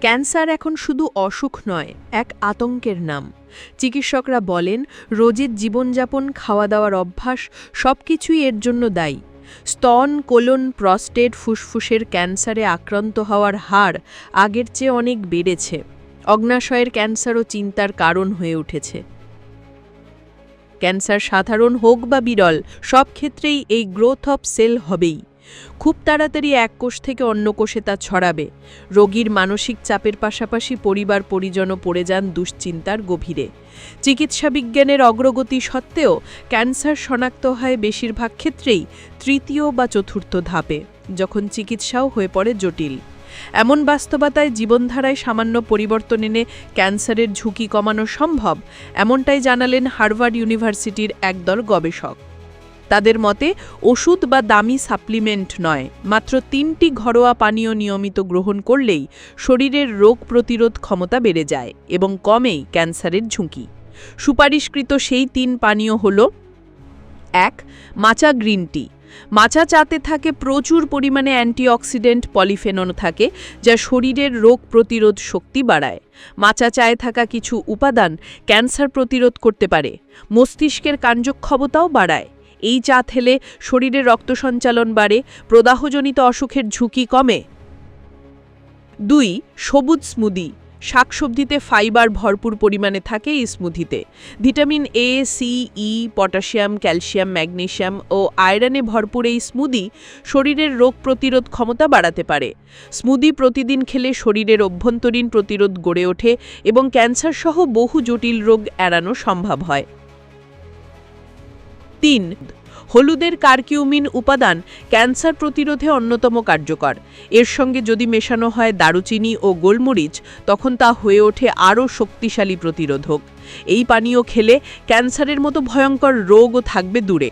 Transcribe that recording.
Cancer এখন শুধু অসুখ নয়, এক আতঙ্কের নাম। চিকিৎসকরা বলেন, রোজের জীবনযাপন খাওয়া দাওয়ার অভ্যাস সব কিছুই এর জন্য দায়ী। স্তন, কোলন, প্রস্টেট ফুসফুসের ক্যান্সারে আক্রান্ত হওয়ার হার আগের চেয়ে অনেক বেড়েছে। অগ্নাশয়ের ক্যান্সারও চিন্তার কারণ হয়ে উঠেছে। ক্যান্সার সাধারণ হোক বা বিরল, সব ক্ষেত্রেই এই গ্রোথ অফ সেল হবেই। খুব তাড়াতাড়ি এক কোষ থেকে অন্য কোষে তা ছড়াবে। রোগীর মানসিক চাপের পাশাপাশি পরিবার পরিজনও পড়ে যান দুশ্চিন্তার গভীরে। চিকিৎসা বিজ্ঞানের অগ্রগতি সত্ত্বেও ক্যান্সার শনাক্ত হয় বেশিরভাগ ক্ষেত্রেই তৃতীয় বা চতুর্থ ধাপে, যখন চিকিৎসাও হয়ে পড়ে জটিল। এমন বাস্তবতায় জীবনধারায় সামান্য পরিবর্তন এনে ক্যান্সারের ঝুঁকি কমানো সম্ভব, এমনটাই জানালেন হার্ভার্ড ইউনিভার্সিটির একদল গবেষক। তাদের মতে, ওষুধ বা দামি সাপ্লিমেন্ট নয়, মাত্র তিনটি ঘরোয়া পানীয় নিয়মিত গ্রহণ করলেই শরীরের রোগ প্রতিরোধ ক্ষমতা বেড়ে যায় এবং কমেই ক্যান্সারের ঝুঁকি। সুপারিশকৃত সেই তিন পানীয় হল, এক, মাচা গ্রিন টি। মাচা চাতে থাকে প্রচুর পরিমাণে অ্যান্টিঅক্সিডেন্ট পলিফেনন থাকে, যা শরীরের রোগ প্রতিরোধ শক্তি বাড়ায়। মাচা চায়ে থাকা কিছু উপাদান ক্যান্সার প্রতিরোধ করতে পারে, মস্তিষ্কের কার্যক্ষমতাও বাড়ায়। এই চা খেলে শরীরে রক্ত সঞ্চালন বাড়ে, প্রদাহজনিত অসুখের ঝুঁকি কমে। দুই, সবুজ স্মুদি। শাকসবজিতে ফাইবার ভরপুর পরিমাণে থাকে এই স্মুদিতে। Vitamin A C E potassium, calcium, magnesium ও আয়রনে ভরপুর এই স্মুদি শরীরের রোগ প্রতিরোধ ক্ষমতা বাড়াতে পারে। স্মুদি প্রতিদিন খেলে শরীরের অভ্যন্তরীণ প্রতিরোধ গড়ে ওঠে এবং ক্যান্সার সহ বহু জটিল রোগ এড়ানো সম্ভব হয়। তিন, হলুদের কারকিউমিন উপাদান ক্যান্সার প্রতিরোধে অন্যতম কার্যকর। এর সঙ্গে যদি মেশানো হয় দারুচিনি ও গোলমরিচ, তখন তা হয়ে ওঠে আরও শক্তিশালী প্রতিরোধক। এই পানীয় খেলে ক্যান্সারের মতো ভয়ঙ্কর রোগও থাকবে দূরে।